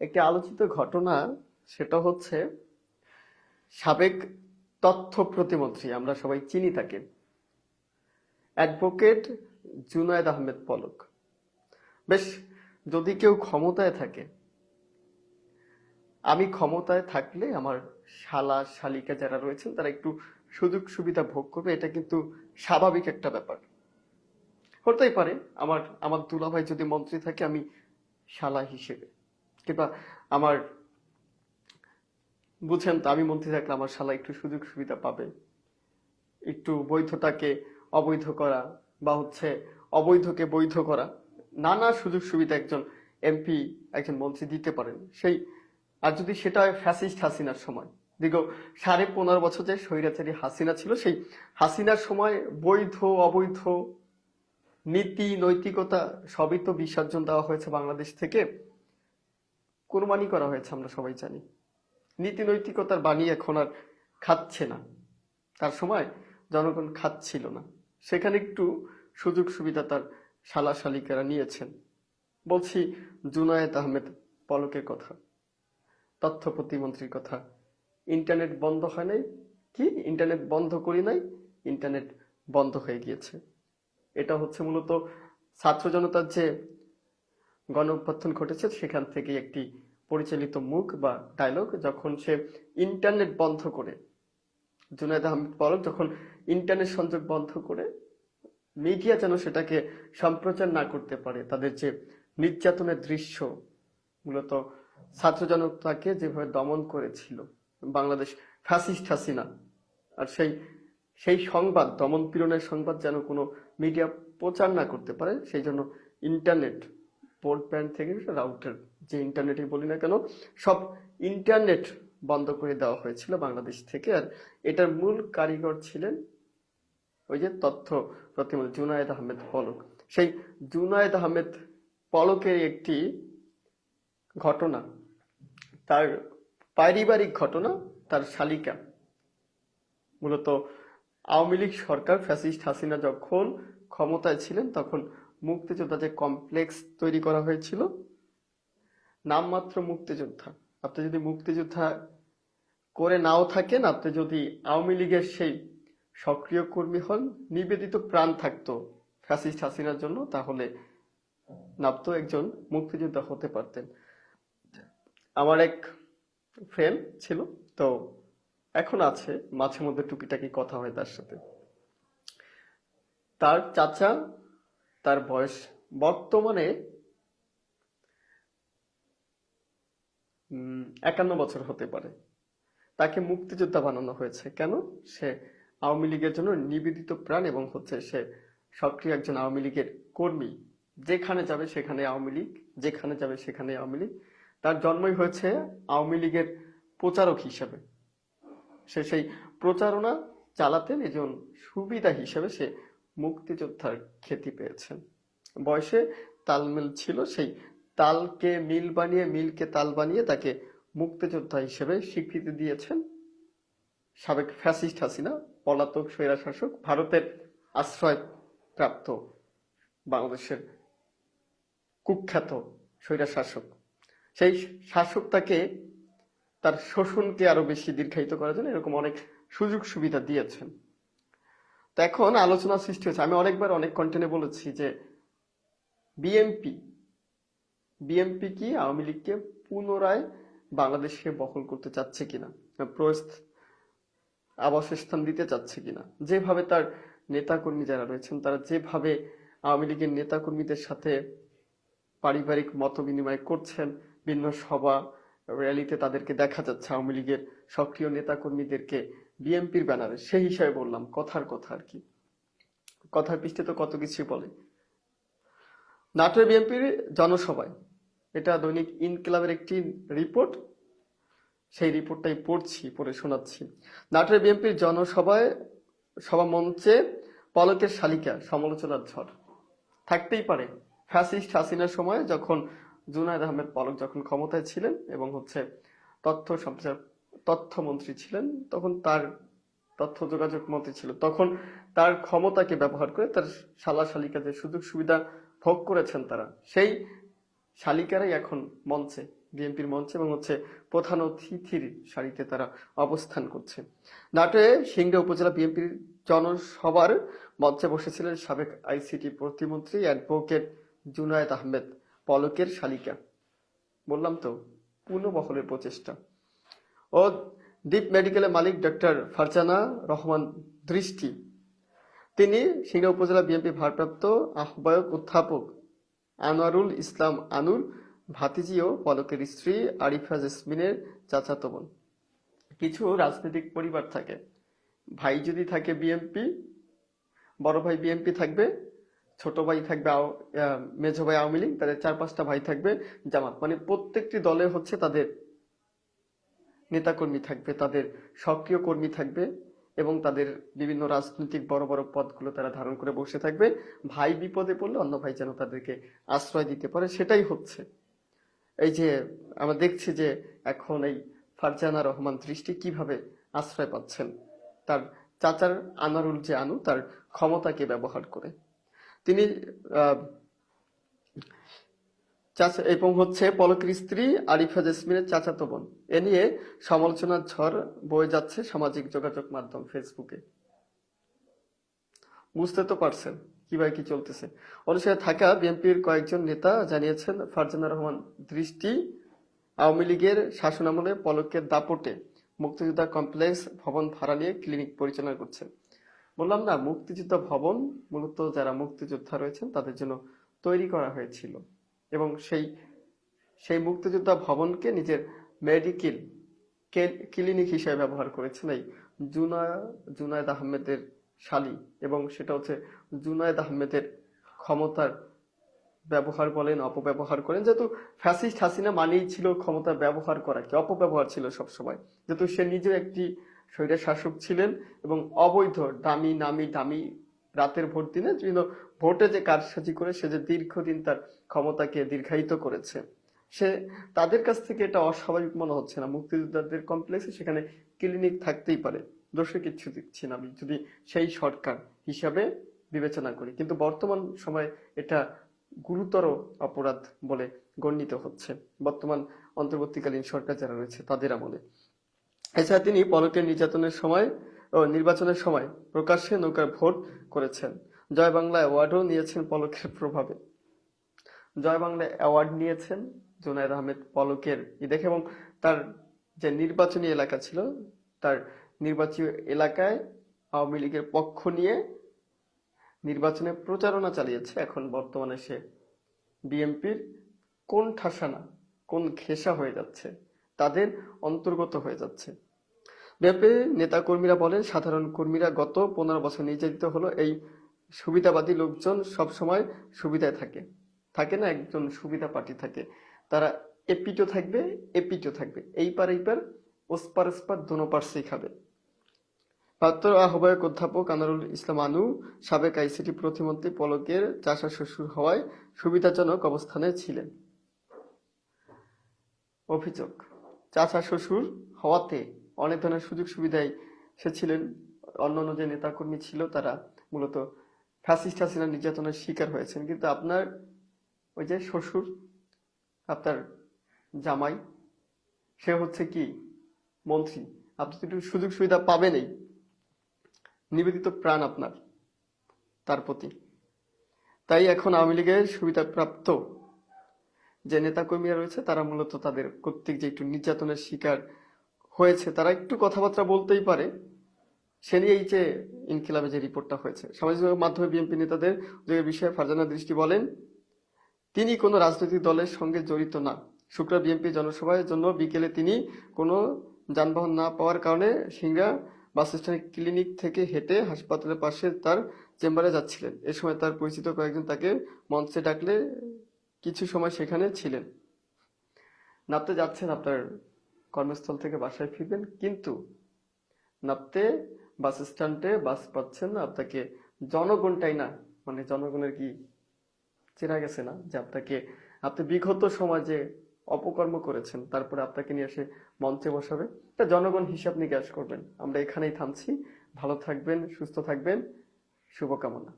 একটি আলোচিত ঘটনা, সেটা হচ্ছে সাবেক তথ্য প্রতিমন্ত্রী, আমরা সবাই চিনি তাকে, অ্যাডভোকেট জুনায়েদ আহমেদ পলক। বেশ, যদি কেউ ক্ষমতায় থাকে, আমি ক্ষমতায় থাকলে আমার শালা, শালিকা যারা রয়েছেন, তারা একটু সুযোগ সুবিধা ভোগ করবে, এটা কিন্তু স্বাভাবিক একটা ব্যাপার। হতেই পারে, আমার আমার দুলাভাই যদি মন্ত্রী থাকে, আমি শালা হিসেবে। কিংবা আমার বুঝেন তো, আমি মন্ত্রী থাকলে আমার শালা একটু সুযোগ সুবিধা পাবে। একটু বৈধতাকে অবৈধ করা বা হচ্ছে অবৈধকে বৈধ করা, নানা সুযোগ সুবিধা একজন এমপি, একজন মন্ত্রী দিতে পারেন। সেই, আর যদি সেটা হয় ফ্যাসিস্ট হাসিনার সময়, দীর্ঘ সাড়ে পনেরো বছর যে স্বৈরাচারী হাসিনা ছিল, সেই হাসিনার সময় বৈধ, অবৈধ নীতি, নৈতিকতা সবই তো বিসর্জন দেওয়া হয়েছে বাংলাদেশ থেকে। কোরবানি করা হয়েছে, আমরা সবাই জানি। নীতি নৈতিকতার বাণী এখন আর খাচ্ছে না। তার সময় জনগণ খাচ্ছিল না। সেখানে একটু সুযোগ সুবিধা তার শালা শালিকারা নিয়েছেন। বলছি, জুনায়েদ আহমেদ, পলকের কথা। তথ্য প্রতিমন্ত্রীর কথা। ইন্টারনেট বন্ধ হয় নাই? কি? ইন্টারনেট বন্ধ করি নাই? ইন্টারনেট বন্ধ হয়ে গিয়েছে। এটা হচ্ছে মূলত ছাত্র জনতার যে গণ অভ্যর্থন ঘটেছে, সেখান থেকে একটি পরিচালিত মুখ বা ডায়লগ যখন সে ইন্টারনেট বন্ধ করে, জুনায়দ আহমেদ পলক যখন ইন্টারনেট সংযোগ বন্ধ করে মিডিয়া যেন সেটাকে সম্প্রচার না করতে পারে, তাদের যে নির্যাতনের দৃশ্য, মূলত ছাত্র জনতাকে যেভাবে দমন করেছিল, বাংলাদেশ ফ্যাসিস্ট হাসিনা, আর সেই সেই সংবাদ, দমন পীড়নের সংবাদ যেন কোনো মিডিয়া প্রচার না করতে পারে, সেই জন্য ইন্টারনেট ব্রডব্যান্ড থেকে রাউটার যে ইন্টারনেটই বলি না কেন, সব ইন্টারনেট বন্ধ করে দেওয়া হয়েছিল বাংলাদেশ থেকে। আর এটার মূল কারিগর ছিলেন ওই যে তথ্য প্রতিমন্ত্রী জুনায়েদ আহমেদ পলক। সেই জুনায়েদ আহমেদ পলকের একটি ঘটনা, তার পারিবারিক ঘটনা, তার শালিকা। মূলত আওয়ামী লীগ সরকার ফ্যাসিস্ট হাসিনা যখন ক্ষমতায় ছিলেন, তখন মুক্তিযোদ্ধা যে কমপ্লেক্স তৈরি করা হয়েছিল, নামমাত্র মুক্তিযোদ্ধা। আপনি যদি মুক্তিযোদ্ধা করে নাও থাকেন, আপনি যদি আওয়ামী লীগের সেই সক্রিয় কর্মী হন, নিবেদিত প্রাণ থাকতো ফ্যাসিস্ট হাসিনার জন্য, তাহলে নাপতো একজন মুক্তিযোদ্ধা হতে পারতেন। আমার এক ফ্রেন্ড ছিল, তো এখন আছে, মাঝে মধ্যে টুকিটাকি কথা হয় তার সাথে। তার চাচা তার বয়স বর্তমানে একান্ন বছর হতে পারে। তাকে মুক্তিযোদ্ধা বানানো হয়েছে। কেন? সে আওয়ামী লীগের জন্য নিবেদিত প্রাণ এবং হচ্ছে সে সক্রিয় একজন আওয়ামী লীগের কর্মী। যেখানে যাবে সেখানে আওয়ামী লীগ, যেখানে যাবে সেখানে আওয়ামী লীগ। তার জন্মই হয়েছে আওয়ামী লীগের প্রচারক হিসেবে। সে সেই প্রচারণা চালাতেন একজন সুবিধা হিসেবে সে মুক্তিযোদ্ধার খ্যাতি পেয়েছেন। বয়সে তালমিল ছিল সেই তালকে মিল বানিয়ে, মিলকে তাল বানিয়ে তাকে মুক্তিযোদ্ধা হিসেবে স্বীকৃতি দিয়েছেন সাবেক ফ্যাসিস্ট হাসিনা, পলাতক স্বৈরা শাসক ভারতের আশ্রয় প্রাপ্ত বাংলাদেশের কুখ্যাত স্বৈরা শাসক সেই শাসক তাকে তার শোষণকে আরও বেশি দীর্ঘায়িত করার জন্য এরকম অনেক সুযোগ সুবিধা দিয়েছেন। তো এখন আলোচনা সৃষ্টি হচ্ছে আমি অনেকবার অনেক কন্টেন্টে বলেছি যে বিএমপি বিএমপি কি আওয়ামী লীগকে পুনরায় বাংলাদেশকে বহল করতে চাচ্ছে কিনা? প্রস্থ আবাসস্থান দিতে চাচ্ছে কিনা? যেভাবে তার নেতাকর্মী যারা রয়েছেন, তারা যেভাবে আওয়ামী লীগের নেতাকর্মীদের সাথে পারিবারিক মত বিনিময় করছেন বিভিন্ন সভা র্যালিতে তাদেরকে দেখা যাচ্ছে, আওয়ামী লীগের সক্রিয় নেতাকর্মীদেরকে বিএনপির ব্যানারে, সেই হিসাবে বললাম, কথার কথা আর কি। কথার পৃষ্ঠে তো কত কিছুই বলে। নাটোর বিএনপির জনসভায়, এটা দৈনিক ইনকিলাবের একটি রিপোর্ট, সেই রিপোর্টটাই পড়ছি, পড়ে শোনাচ্ছি। নাটোর বিএনপির জনসভায়, সভা মঞ্চে পলকের শালিকা, সমালোচনার ঝড়। থাকতেই পারে, ফ্যাসিস্ট হাসিনার সময় যখন জুনায়দ আহমেদ পলক যখন ক্ষমতায় ছিলেন এবং হচ্ছে তথ্য সম্প্রচার তথ্যমন্ত্রী ছিলেন, তখন তার তথ্য যোগাযোগ মন্ত্রী ছিল। তখন তার ক্ষমতাকে ব্যবহার করে তার শালা শালিকা যে সুযোগ সুবিধা ভোগ করেছেন তারা, সেই শালিকারাই এখন মঞ্চে, বিএনপির মঞ্চে এবং হচ্ছে প্রধান অতিথির সারিতে তারা অবস্থান করছে। নাটোরে সিংড়া উপজেলা বিএনপির জনসভার মঞ্চে বসেছিলেন সাবেক আইসিটি প্রতিমন্ত্রী অ্যাডভোকেট জুনায়েদ আহমেদ, পলকের শালিকা। বললাম তো পুনঃবহলের প্রচেষ্টা। ও দ্বীপ মেডিকেলের মালিক ডক্টর ফারজানা রহমান দৃষ্টি। তিনি সিংড়া উপজেলা বিএনপি ভারপ্রাপ্ত আহ্বায়ক অধ্যাপক আনোয়ারুল ইসলাম আনুর ভাতিজি ও পলকের স্ত্রী আরিফা জেসমিনের চাচাতো বোন। কিছু রাজনৈতিক পরিবার থাকে। ভাই যদি থাকে বিএনপি বড় ভাই বিএনপি থাকবে, ছোট ভাই থাকবে মেজো ভাই আওয়ামী লীগ, তাদের চার পাঁচটা ভাই থাকবে জামাত। মানে প্রত্যেকটি দলে হচ্ছে তাদের নেতাকর্মী থাকবে, তাদের সক্রিয় কর্মী থাকবে এবং তাদের বিভিন্ন রাজনৈতিক বড় বড় পদগুলো তারা ধারণ করে বসে থাকবে। ভাই বিপদে পড়লে অন্য ভাই যেন তাদেরকে আশ্রয় দিতে পারে, সেটাই হচ্ছে। এই যে আমরা দেখছি যে এখন এই ফারজানা রহমান দৃষ্টি কীভাবে আশ্রয় পাচ্ছেন, তার চাচার আনারুল যে আনু, তার ক্ষমতাকে ব্যবহার করে। তিনি চাচা এবং হচ্ছে পলকের স্ত্রী আরিফা জেসমিনের চাচাতো বোন। এ নিয়ে সমালোচনার ঝড় বয়ে যাচ্ছে সামাজিক যোগাযোগ মাধ্যম ফেসবুকে। বুঝতে তো পারছেন কীভাবে কি চলতেছে। অনুসারে থাকা বিএনপির কয়েকজন নেতা জানিয়েছেন, ফারজানা রহমান দৃষ্টি আওয়ামী লীগের শাসনামলে পলকের দাপটে মুক্তিযোদ্ধা কমপ্লেক্স ভবন ভাড়া নিয়ে ক্লিনিক পরিচালনা করছেন বললাম, না, মুক্তিযোদ্ধা ভবন মূলত যারা মুক্তিযোদ্ধা রয়েছেন তাদের জন্য তৈরি করা হয়েছিল। এবং সেই সেই মুক্তিযোদ্ধা ভবনকে নিজের মেডিকেল ক্লিনিক হিসেবে ব্যবহার করেছেন এই জুনা জুনায়দ আহমেদের শালী এবং সেটা হচ্ছে জুনায়দ আহমেদের ক্ষমতার ব্যবহার বলেন, অপব্যবহার করেন। যেহেতু ফ্যাসিস্ট হাসিনা মানেই ছিল ক্ষমতা ব্যবহার করা কি, অপব্যবহার ছিল সবসময়। যেহেতু সে নিজেও একটি স্বৈরার শাসক ছিলেন এবং অবৈধ, দামি, নামি দামি রাতের ভোট দিনে বিভিন্ন ভোটে যে কারসাজি করে সে যে দীর্ঘদিন তার ক্ষমতাকে দীর্ঘায়িত করেছে। সে তাদের কাছ থেকে এটা অস্বাভাবিক মনে হচ্ছে না। মুক্তিযোদ্ধাদের কমপ্লেক্সে সেখানে ক্লিনিক থাকতেই পারে। দোষে কিচ্ছু দিচ্ছি না আমি। যদি সেই সরকার হিসাবে বিবেচনা করি। কিন্তু বর্তমান সময়ে এটা গুরুতর অপরাধ বলে গণ্যিত হচ্ছে। বর্তমান অন্তর্বর্তীকালীন সরকার যারা রয়েছে তাদের আমলে। এছাড়া তিনি পলকের নির্যাতনের সময় ও নির্বাচনের সময় প্রকাশ্যে নৌকার ভোট করেছেন। জয় বাংলা অ্যাওয়ার্ডও নিয়েছেন পলকের প্রভাবে। জয় বাংলা অ্যাওয়ার্ড নিয়েছেন জুনায়দ আহমেদ পলকের ই দেখে এবং তার যে নির্বাচনী এলাকা ছিল, তার নির্বাচনী এলাকায় আওয়ামী লীগের পক্ষ নিয়ে নির্বাচনে প্রচারণা চালিয়েছে এখন বর্তমানে সে বিএনপির কোন ঠাসানা, কোন ঘেঁষা হয়ে যাচ্ছে, তাদের অন্তর্গত হয়ে যাচ্ছে। বিএনপির নেতাকর্মীরা বলেন, সাধারণ কর্মীরা গত পনেরো বছর নির্যাতিত হলো। এই সুবিধাবাদী লোকজন সব সময় সুবিধায় থাকে। থাকে না, একজন সুবিধা পার্টি থাকে। তারা এপিটো থাকবে এপিটো থাকবে। এই পার এই পার ওসপার ওসপার দোনো পার্সেই খাবে। প্রাপ্ত আহ্বায়ক অধ্যাপক আনারুল ইসলাম আনু সাবেক আইসিটি প্রতিমন্ত্রী পলকের চাষা শ্বশুর হওয়ায় সুবিধাজনক অবস্থানে ছিলেন। অভিযোগ চাচা শ্বশুর হওয়াতে অনেক ধরনের সুযোগ সুবিধায় সে ছিলেন। অন্যান্য যে নেতাকর্মী ছিল, তারা মূলত ফ্যাসিস্ট হাসিনা নির্যাতনের শিকার হয়েছেন। কিন্তু আপনার ওই যে শ্বশুর, আপনার জামাই, সে হচ্ছে কি? মন্ত্রী। আপনি তো একটু সুযোগ সুবিধা পাবেনই। নিবেদিত প্রাণ আপনার, তার প্রতি। তাই এখন আওয়ামী লীগের সুবিধাপ্রাপ্ত যে নেতাকর্মীরা রয়েছে, তারা মূলত তাদের কর্তৃক যে একটু নির্যাতনের শিকার হয়েছে, তারা একটু কথাবার্তা বলতেই পারে। সে নিয়ে এই যে ইনকিলাবে যে রিপোর্টটা হয়েছে। সামাজিক মাধ্যমে বিএনপি নেতাদের বিষয়ে ফারজানা দৃষ্টি বলেন, তিনি কোনো রাজনৈতিক দলের সঙ্গে জড়িত না। শুক্রবার বিএনপি জনসভার জন্য বিকেলে তিনি কোনো যানবাহন না পাওয়ার কারণে সিংড়া বাস স্ট্যান্ড ক্লিনিক থেকে হেঁটে হাসপাতালের পাশে তার চেম্বারে যাচ্ছিলেন। এ সময় তার পরিচিত কয়েকজন তাকে মঞ্চে ডাকলে কিছু সময় সেখানে ছিলেন। নাপতে যাচ্ছেন আপনার কর্মস্থল থেকে বাসায় ফিরবেন, কিন্তু নাপতে বাস স্ট্যান্ডে বাস পাচ্ছেন না, আপনাকে জনগণটাই না মানে জনগণের কি চেনা গেছে না যে আপনাকে, আপনি বিগত সমাজে অপকর্ম করেছেন, তারপরে আপনাকে নিয়ে এসে মঞ্চে বসাবে তা জনগণ হিসাব নিকাশ করবেন। আমরা এখানেই থামছি, ভালো থাকবেন, সুস্থ থাকবেন, শুভকামনা।